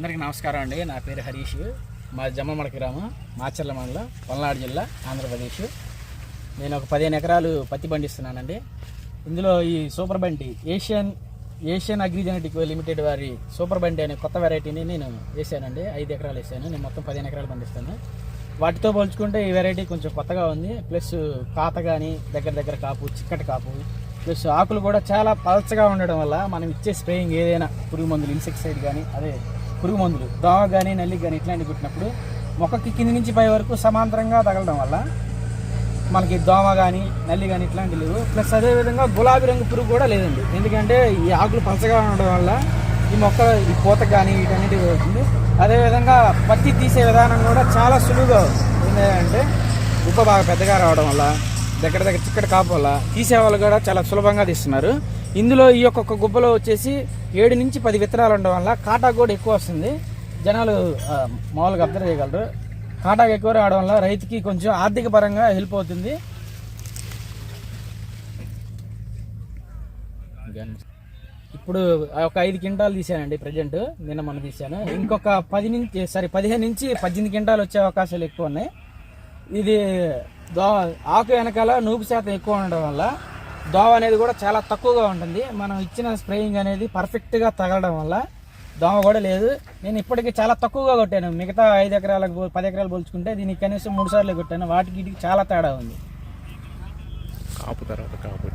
అందరికీ నమస్కారం అండి. నా పేరు హరీష్. మా జమ్మమడ గ్రామం మాచర్ల మండలం పల్నాడు జిల్లా ఆంధ్రప్రదేశ్. నేను ఒక పదిహేను ఎకరాలు పత్తి పండిస్తున్నానండి. ఇందులో ఈ సూపర్ బండి ఏషియన్ ఏషియన్ అగ్రిజెనెటిక్ లిమిటెడ్ వారి సూపర్ బండి అనే కొత్త వెరైటీని నేను వేసానండి. ఐదు ఎకరాలు వేసాను. నేను మొత్తం పదిహేను ఎకరాలు పండిస్తాను. వాటితో పోల్చుకుంటే ఈ వెరైటీ కొంచెం కొత్తగా ఉంది. ప్లస్ కాత కానీ దగ్గర దగ్గర కాపు చిక్కటి కాపు. ప్లస్ ఆకులు కూడా చాలా పలచగా ఉండడం వల్ల మనం ఇచ్చే స్ప్రేయింగ్ ఏదైనా పురుగు మందులు ఇన్సెక్టిసైడ్ కానీ అదే పురుగు మందులు దోమ కానీ నల్లి కానీ ఇట్లాంటివి కుట్టినప్పుడు మొక్కకి కింది నుంచి పై వరకు సమాంతరంగా తగలడం వల్ల మనకి దోమ కానీ నల్లి కానీ ఇట్లాంటివి లేవు. ప్లస్ అదేవిధంగా గులాబీ రంగు పురుగు కూడా లేదండి. ఎందుకంటే ఈ ఆకులు పలచగా ఉండడం వల్ల ఈ మొక్క ఈ పూత కానీ వీటన్నిటికీ అవుతుంది. అదేవిధంగా పత్తి తీసే విధానం కూడా చాలా సులువుగా ఉంది. ఏంటంటే ఉప్ప బాగా పెద్దగా రావడం వల్ల దగ్గర దగ్గర చిక్కడ కాపు వల్ల తీసే వాళ్ళు కూడా చాలా సులభంగా తీస్తున్నారు. ఇందులో ఈ యొక్క గుబ్బలో వచ్చేసి ఏడు నుంచి పది విత్తనాలు ఉండడం వల్ల కాటా కూడా ఎక్కువ వస్తుంది. జనాలు మామూలుగా అబ్జర్వ్ చేయగలరు. కాటాకు ఎక్కువ రావడం వల్ల రైతుకి కొంచెం ఆర్థిక పరంగా హెల్ప్ అవుతుంది. ఇప్పుడు ఒక ఐదు క్వింటాలు తీసానండి ప్రజెంట్. నిన్న మనం తీసాను ఇంకొక పది నుంచి సారీ పదిహేను నుంచి పద్దెనిమిది క్వింటాలు వచ్చే అవకాశాలు ఎక్కువ ఉన్నాయి. ఇది దో ఆకు వెనకాల నూపు శాతం ఎక్కువ ఉండడం వల్ల దోమ అనేది కూడా చాలా తక్కువగా ఉంటుంది. మనం ఇచ్చిన స్ప్రేయింగ్ అనేది పర్ఫెక్ట్గా తగలడం వల్ల దోమ కూడా లేదు. నేను ఇప్పటికీ చాలా తక్కువగా కొట్టాను. మిగతా ఐదు ఎకరాలకు పది ఎకరాలు పోల్చుకుంటే దీనికి కనీసం మూడు సార్లు కొట్టాను. వాటికి వీటికి చాలా తేడా ఉంది. కాపు తర్వాత కాపు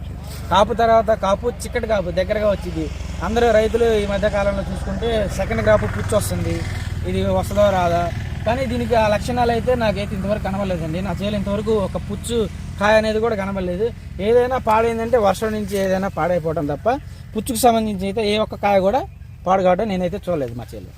కాపు తర్వాత కాపు చిక్కటి కాపు దగ్గరగా వచ్చింది. అందరూ రైతులు ఈ మధ్య కాలంలో చూసుకుంటే సెకండ్ క్రాప్ పుచ్చు వస్తుంది. ఇది వస్తుందో రాదా. కానీ దీనికి ఆ లక్షణాలు అయితే నాకైతే ఇంతవరకు కనబడలేదండి. నా చేలు ఇంతవరకు ఒక పుచ్చు కాయ అనేది కూడా కనబడలేదు. ఏదైనా పాడైందంటే వర్షం నుంచి ఏదైనా పాడైపోవడం తప్ప పుచ్చుకు సంబంధించి అయితే ఏ ఒక్క కాయ కూడా పాడు కావడం నేనైతే చూడలేదు మా చెల్లి.